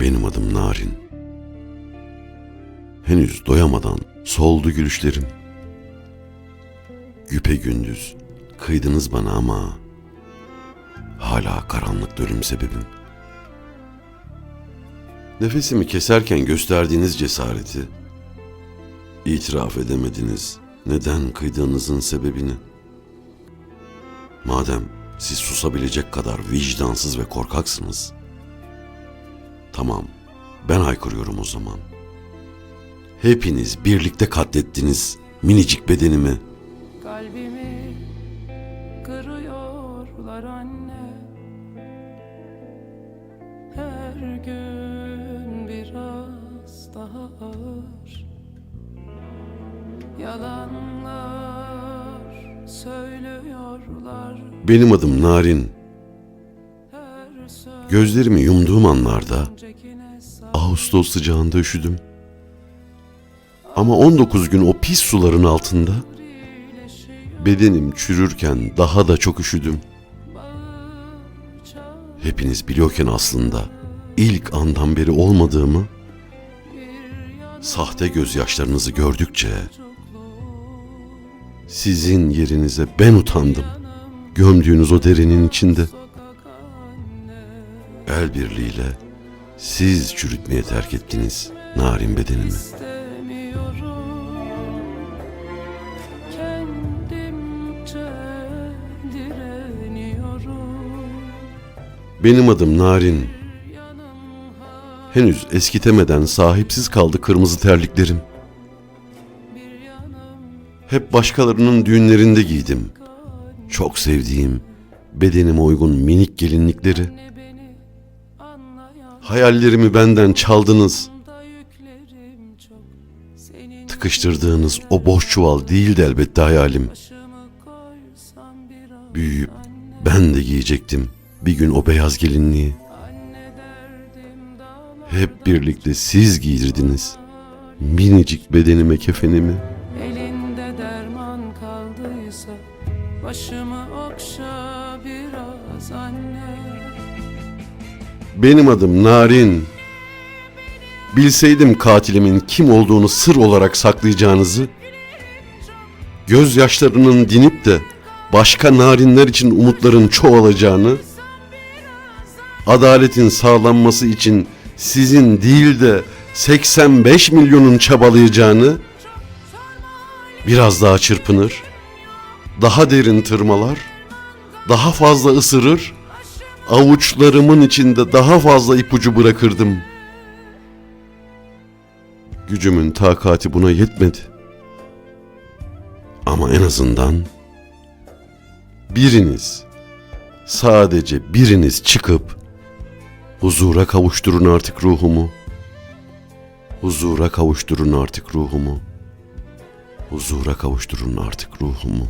Benim adım Narin. Henüz doyamadan soldu gülüşlerim. Güpe gündüz kıydınız bana ama hala karanlık ölüm sebebim. Nefesimi keserken gösterdiğiniz cesareti itiraf edemediniz. Neden kıydığınızın sebebini? Madem siz susabilecek kadar vicdansız ve korkaksınız. Tamam, ben haykırıyorum o zaman. Hepiniz birlikte katlettiniz minicik bedenimi. Kalbimi kırıyorlar anne Her gün biraz daha ağır söylüyorlar Benim adım Narin. Gözlerimi yumduğum anlarda Ağustos sıcağında üşüdüm. Ama 19 gün o pis suların altında bedenim çürürken daha da çok üşüdüm. Hepiniz biliyorken aslında ilk andan beri olmadığımı, sahte gözyaşlarınızı gördükçe sizin yerinize ben utandım. Gömdüğünüz o derinin içinde el birliğiyle siz çürütmeye terk ettiniz narin bedenimi. Benim adım Narin. Henüz eskitemeden sahipsiz kaldı kırmızı terliklerim. Hep başkalarının düğünlerinde giydim. Çok sevdiğim, bedenime uygun minik gelinlikleri. Hayallerimi benden çaldınız. Tıkıştırdığınız o boş çuval değildi elbette hayalim. Büyüyüp ben de giyecektim bir gün o beyaz gelinliği. Hep birlikte siz giydirdiniz. Minicik bedenime kefenimi. Kaldıysa Başımı okşa biraz anne Benim adım Narin. Bilseydim katilimin kim olduğunu sır olarak saklayacağınızı, gözyaşlarının dinip de başka narinler için umutların çoğalacağını, adaletin sağlanması için sizin değil de 85 milyonun çabalayacağını, biraz daha çırpınır, daha derin tırmalar, daha fazla ısırır, avuçlarımın içinde daha fazla ipucu bırakırdım. Gücümün takati buna yetmedi. Ama en azından biriniz, sadece biriniz çıkıp huzura kavuşturun artık ruhumu. Huzura kavuşturun artık ruhumu. Huzura kavuşturun artık ruhumu.